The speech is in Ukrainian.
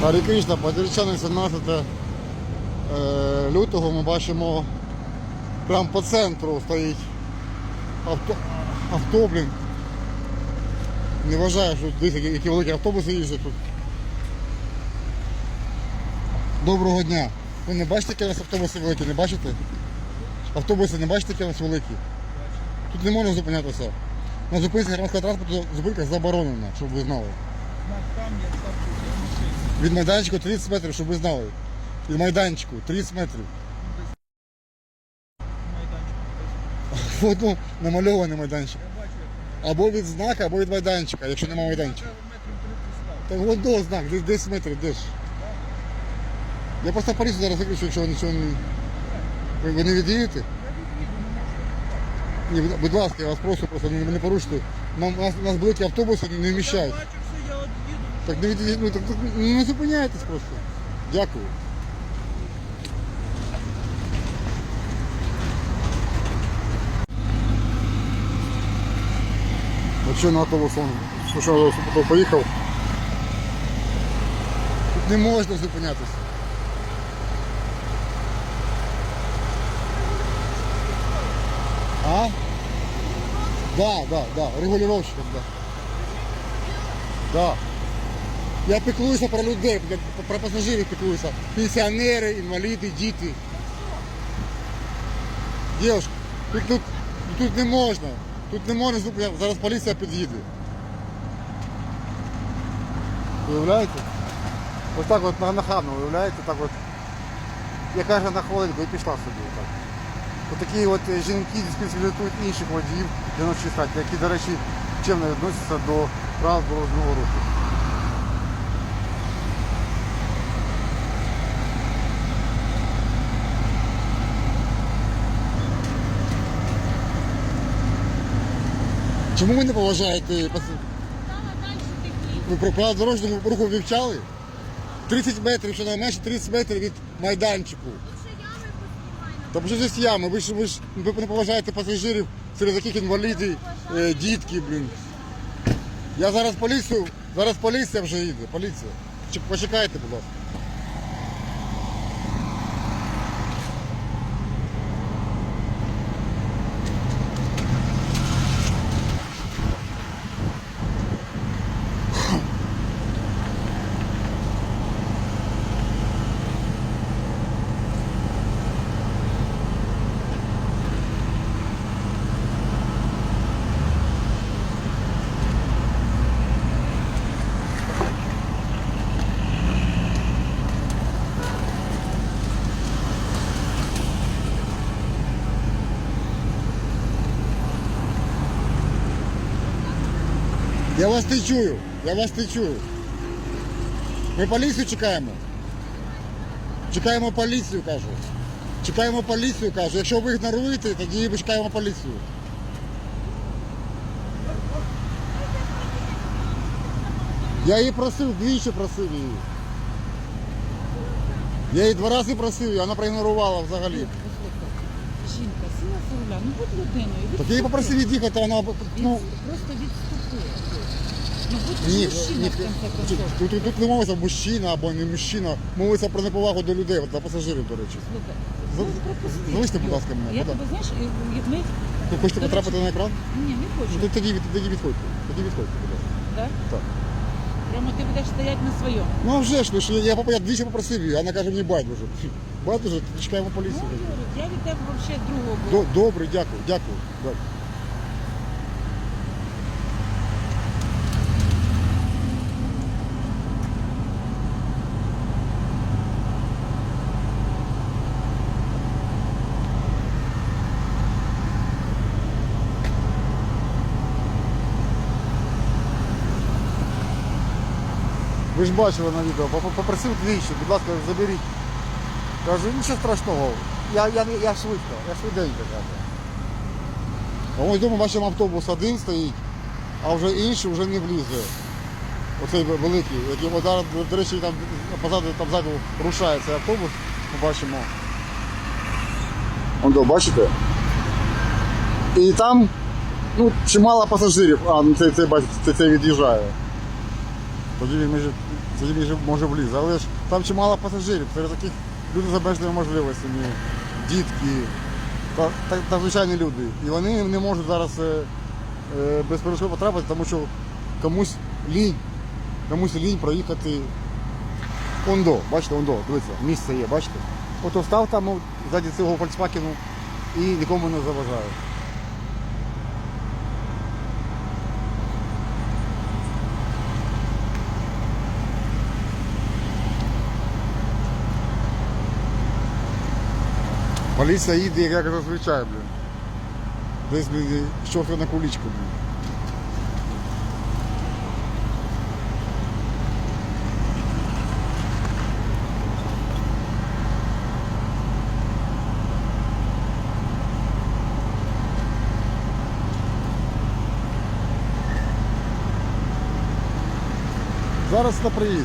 Харі Кришна, Подільчани, 17 е, лютого ми бачимо прямо по центру стоїть авто, авто блін. Не вважаю, що дивіться, які- великі автобуси їздять тут. Доброго дня. Ви не бачите, які у нас автобуси великі, не бачите? Автобуси не бачите, які у нас великі? Тут не можна зупинятися. На зупинці громадського транспорту зупинка заборонена, щоб ви знали. Там, машини. Від майданчику 30 метрів, щоб ви знали. Від майданчику 30 метрів. От, ну, намальований майданчик. Або від знака, або від майданчика, якщо немає майданчика. метрів 30 став. Так от до знак, десь 10 метрів, де ж. Я просто поліцію зараз виключу, якщо ви нічого не. Ви, ви не від'їдете? Ні, будь- ласка, я вас прошу, просто не, не порушуйте. Нам, нас, нас великі автобуси не вміщають. бачу все, я от їду. Так не від'їдете, ну так, так ну, не зупиняйтесь просто. Дякую. Вообще на автобус он слушай, поїхав. Тут не можна зупинятися. А? Да, да, да, регулировщиком, да. Да. Я піклуюся про людей, про пасажирів піклуюся. Пенсіонери, інваліди, діти. Дівчинка, тут, тут, тут не можна. Тут не можна. Зараз поліція під'їде. Уявляєте? Ось так от нахабно, уявляєте, так от. Я каже на хвилинку і пішла собі. Так. Ось такі от е, жінки дискредитують інших водіїв жіночої статі, які, до речі, чимно відносяться до прав дорожнього руху. Чому ви не поважаєте пас- Стала далі такі. ви про право дорожнього руху вивчали? 30 метрів, що найменше 30 метрів від майданчику. Поснімай. Та що здесь ями? Ви ж ви ж ви не поважаєте пасажирів, серед яких інваліди, е, дітки, блін. Я зараз поліцію, зараз поліція вже їде, поліція. Почекайте, будь ласка. Я вас не чую, я вас не чую. Ми поліцію чекаємо. Чекаємо поліцію, кажу. Чекаємо поліцію, кажу. Якщо ви ігноруєте, тоді ми чекаємо поліцію. Я її просив, двічі просив її. Я її два рази просив, і вона проігнорувала взагалі. Жінка, сіла за руля, ну будь людиною. Так я її попросив від'їхати, вона ну, Просто відступи. Ну Ні, мужчина ні, в кінці тут, концов. тут, тут, тут не мовиться мужчина або не мужчина, мовиться про неповагу до людей, от, до пасажирів, до речі. Слухай, За- ну, залиште, будь ласка, мене, Я тебе, знаєш, і-. Ви хочете До потрапити речі, на екран? Ні, не Ну, хочу. то тоді, від- тоді відходьте. Тоді відходьте, будь ласка. Так? Так. Прямо ти будеш стояти на своєму. Ну а вже ж, ну, що я, я, я двічі попросив її, вона каже, мені байдуже. Байдуже, тоді чекаємо Ну, поліцію. Юрик, я від тебе взагалі другого була. До- Добре, дякую, дякую. дякую. Ви ж бачили на відео, попросив двічі, будь ласка, заберіть. Кажу, нічого страшного. Я, я, я швидко, я швиденько кажу. А ось вдома бачимо автобус один стоїть, а вже інший вже не влізе. Оцей великий, який зараз, до речі, там позаду там ззаду рушає цей автобус, ми бачимо. Он до, бачите? І там ну, чимало пасажирів, а ну, це, це, це, це від'їжджає. Тоді він може, влізти. Але ж там чимало пасажирів, серед таких люди з обмеженими можливостями, дітки та, та, та звичайні люди. І вони не можуть зараз е, е, без перешкод потрапити, тому що комусь лінь, комусь лінь проїхати Ондо, бачите, ондо, дивіться, місце є, бачите? Ото став там о, ззаді цього Volkswagen і нікому не заважає. Поліція їде, як зазвичай, блін. Десь блін, щось на куличку, блін. Зараз це приїде.